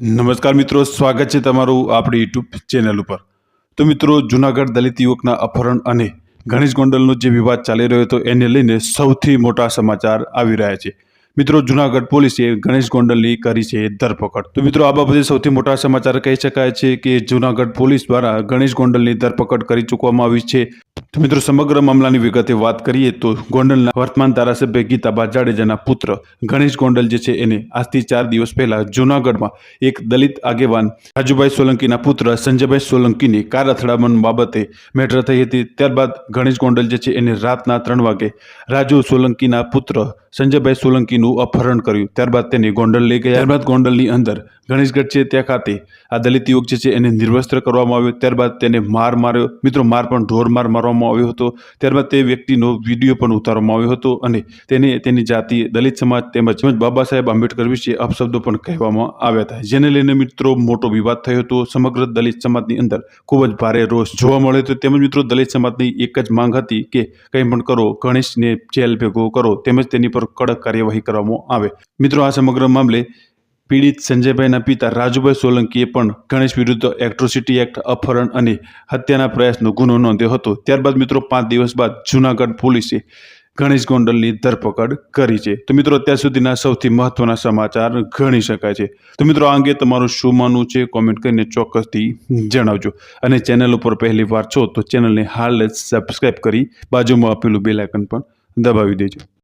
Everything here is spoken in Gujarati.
નમસ્કાર મિત્રો, સ્વાગત છે તમારું આપણી યુટ્યુબ ચેનલ ઉપર. તો મિત્રો, જુનાગઢ દલિત યુવકના અપહરણ અને ગણેશ ગોંડલનો જે વિવાદ ચાલી રહ્યો હતો, એને લઈને સૌથી મોટા સમાચાર આવી રહ્યા છે. મિત્રો, જુનાગઢ પોલીસે ગણેશ ગોંડલની કરી છે ધરપકડ. તો મિત્રો, આ બાબતે સૌથી મોટા સમાચાર કહી શકાય છે કે જુનાગઢ પોલીસ દ્વારા ગણેશ ગોંડલની ધરપકડ કરી ચૂકવામાં આવી છે. તો મિત્રો, સમગ્ર મામલાની વિગતે વાત કરીએ તો ગોંડલના વર્તમાન ધારાસભ્ય ગીતાબા જાડેજાના પુત્ર ગણેશ ગોંડલ જે છે, એને આજથી ચાર દિવસ પહેલા જૂનાગઢમાં એક દલિત આગેવાન રાજુભાઈ સોલંકીના પુત્ર સંજયભાઈ સોલંકીની કાર અથડામણ બાબતે મેટર થઈ હતી. ત્યારબાદ ગણેશ ગોંડલ જે છે, એને રાતના ત્રણ વાગે રાજુ સોલંકીના પુત્ર સંજયભાઈ સોલંકીનું અપહરણ કર્યું. ત્યારબાદ તેને ગોંડલ લઈ ગયા. ત્યારબાદ ગોંડલની અંદર ગણેશગઢ છે ત્યાં ખાતે આ દલિત યુવક જે છે એને નિર્વસ્ત્ર કરવામાં આવ્યો. ત્યારબાદ તેને માર માર્યો. મિત્રો, માર પણ ઢોર માર મારવામાં આવ્યો હતો. ત્યારબાદ તે વ્યક્તિનો વીડિયો પણ ઉતારવામાં આવ્યો હતો અને તેને તેની જાતિ, દલિત સમાજ તેમજ બાબા સાહેબ આંબેડકર વિશે અપશબ્દો પણ કહેવામાં આવ્યા હતા. જેને લઈને મિત્રો, મોટો વિવાદ થયો હતો. સમગ્ર દલિત સમાજની અંદર ખૂબ જ ભારે રોષ જોવા મળ્યો હતો તેમજ મિત્રો, દલિત સમાજની એક જ માંગ હતી કે કંઈ પણ કરો, ગણેશને જેલ ભેગો કરો તેમજ તેની પર કડક કાર્યવાહી કરવામાં આવે. મિત્રો, આ સમગ્ર મામલે પીડિત સંજયભાઈના પિતા રાજુભાઈ સોલંકીએ પણ ગણેશ વિરુદ્ધ એક્ટ્રોસિટી એક્ટ અપહરણ અને હત્યાના પ્રયાસનો ગુનો નોંધ્યો હતો. ત્યારબાદ મિત્રો, પાંચ દિવસ બાદ જૂનાગઢ પોલીસે ગણેશ ગોંડલની ધરપકડ કરી છે. તો મિત્રો, અત્યાર સુધીના સૌથી મહત્વના સમાચાર ગણી શકાય છે. તો મિત્રો, આ અંગે તમારું શું માનવું છે? કોમેન્ટ કરીને ચોક્કસથી જણાવજો. અને ચેનલ ઉપર પહેલી વાર છો તો ચેનલને હાલ જ સબસ્ક્રાઈબ કરી બાજુમાં આપેલું બેલાઇકન પણ દબાવી દેજો.